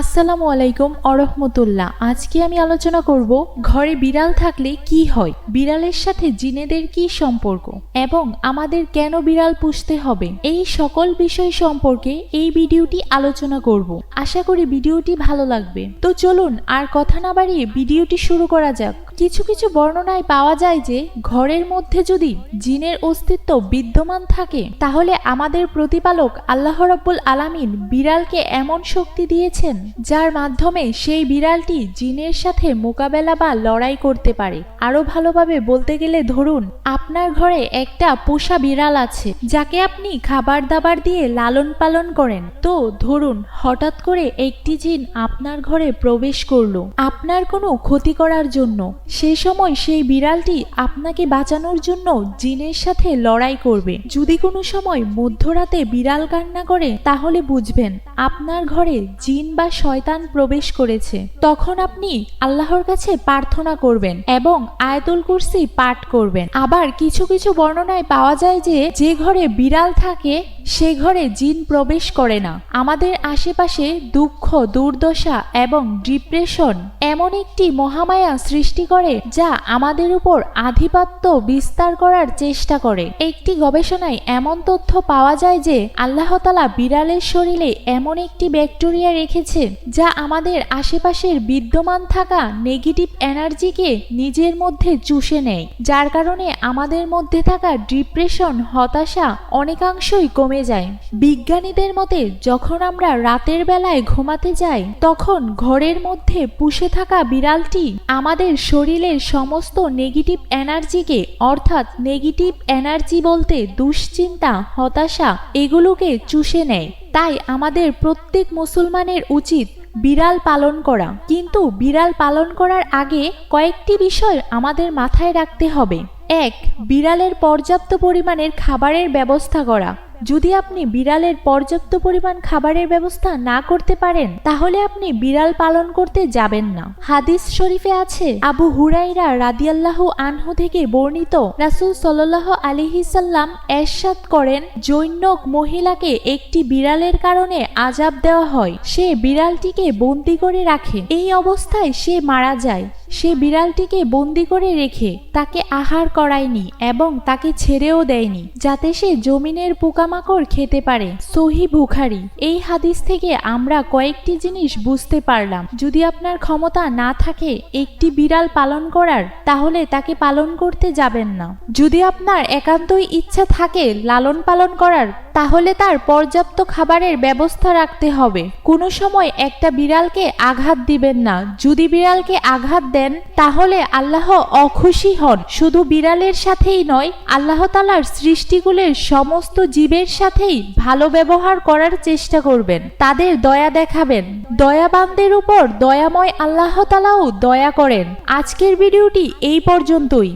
আসসালামু আলাইকুম অরহমতুল্লাহ আজকে আমি আলোচনা করব ঘরে বিড়াল থাকলে কি হয়? বিড়ালের সাথে জিনেদের কি সম্পর্ক? এবং আমাদের কেন বিড়াল পুষতে হবে? এই সকল বিষয় সম্পর্কে এই ভিডিওটি আলোচনা করব। আশা করি ভিডিওটি ভালো লাগবে। তো চলুন আর কথা না বাড়িয়ে ভিডিওটি শুরু করা যাক। কিছু কিছু বর্ণনায় পাওয়া যায় যে, ঘরের মধ্যে যদি জিনের অস্তিত্ব বিদ্যমান থাকে, তাহলে আমাদের প্রতিপালক আল্লাহ রাব্বুল আলামিন বিড়ালকে এমন শক্তি দিয়েছেন, যার মাধ্যমে সেই বিড়ালটি জিনের সাথে মোকাবেলা বা লড়াই করতে পারে। আরও ভালোভাবে বলতে গেলে ধরুন, আপনার ঘরে একটা পোষা বিড়াল আছে, যাকে আপনি খাবার দাবার দিয়ে লালন পালন করেন। তো ধরুন, হঠাৎ করে একটি জিন আপনার ঘরে প্রবেশ করল। আপনার কোনো ক্ষতি করার জন্য সেই সময় সেই বিড়ালটি আপনাকে বাঁচানোর জন্য জিনের সাথে লড়াই করবে। যদি কোনো সময় মধ্যরাতে বিড়াল কান্না করে, তাহলে বুঝবেন আপনার ঘরে জিন বা শয়তান প্রবেশ করেছে। তখন আপনি আল্লাহর কাছে প্রার্থনা করবেন এবং আয়াতুল কুরসি পাঠ করবেন। আবার কিছু কিছু বর্ণনায় পাওয়া যায় যে যে ঘরে বিড়াল থাকে সে ঘরে জিন প্রবেশ করে না। আমাদের আশেপাশে দুঃখ, দুর্দশা এবং ডিপ্রেশন এমন একটি মহামায়া সৃষ্টি করে যা আমাদের উপর আধিপত্য বিস্তার করার চেষ্টা করে। একটি গবেষণায় এমন তথ্য পাওয়া যায় যে, আল্লাহ তালা বিড়ালের শরীরে এমন একটি ব্যাকটেরিয়া রেখেছে যা আমাদের আশেপাশের বিদ্যমান থাকা নেগেটিভ এনার্জিকে নিজের মধ্যে চুষে নেয়। যার কারণে আমাদের মধ্যে থাকা ডিপ্রেশন, হতাশা অনেকাংশই কমে যায় বিজ্ঞানীদের মতে, যখন আমরা রাতের বেলায় ঘুমাতে যাই, তখন ঘরের মধ্যে পুষে থাকা বিড়ালটি আমাদের শরীরের সমস্ত নেগেটিভ এনার্জিকে অর্থাৎ নেগেটিভ এনার্জি বলতে দুশ্চিন্তা, হতাশা, এগুলোকে চুষে নেয়। তাই আমাদের প্রত্যেক মুসলমানের উচিত বিড়াল পালন করা। কিন্তু বিড়াল পালন করার আগে কয়েকটি বিষয় আমাদের মাথায় রাখতে হবে। এক, বিড়ালের পর্যাপ্ত পরিমাণের খাবারের ব্যবস্থা করা। যদি আপনি বিড়ালের পর্যাপ্ত পরিমাণ খাবারের ব্যবস্থা না করতে পারেন, তাহলে আপনি বিড়াল পালন করতে যাবেন না। হাদিস শরীফে আছে, আবু হুরাইরা রাদিয়াল্লাহু আনহু থেকে বর্ণিত, রাসূল সাল্লাল্লাহু আলাইহি সাল্লাম এরশাদ করেন, জৈনক মহিলাকে একটি বিড়ালের কারণে আজাব দেওয়া হয়। সে বিড়ালটিকে বন্দি করে রাখে। এই অবস্থায় সে মারা যায়। সে বিড়ালটিকে বন্দি করে রেখে তাকে আহার করায়নি এবং তাকে ছেড়েও দেয়নি, যাতে সে জমিনের পোকামাকড় খেতে পারে। সহি বুখারি, এই হাদিস থেকে আমরা কয়েকটি জিনিস বুঝতে পারলাম। যদি আপনার ক্ষমতা না থাকে একটি বিড়াল পালন করার, তাহলে তাকে পালন করতে যাবেন না। যদি আপনার একান্তই ইচ্ছা থাকে লালন পালন করার তাহলে তার পর্যাপ্ত খাবারের ব্যবস্থা রাখতে হবে। কোনো সময় একটা বিড়ালকে আঘাত দিবেন না। যদি বিড়ালকে আঘাত দেন, তাহলে আল্লাহ অখুশি হন। শুধু বিড়ালের সাথেই নয়, আল্লাহ তালার সৃষ্টিগুলোর সমস্ত জীবের সাথেই ভালো ব্যবহার করার চেষ্টা করবেন। তাদের দয়া দেখাবেন। দয়াবানদের উপর দয়াময় আল্লাহ তালাও দয়া করেন। আজকের ভিডিওটি এই পর্যন্তই।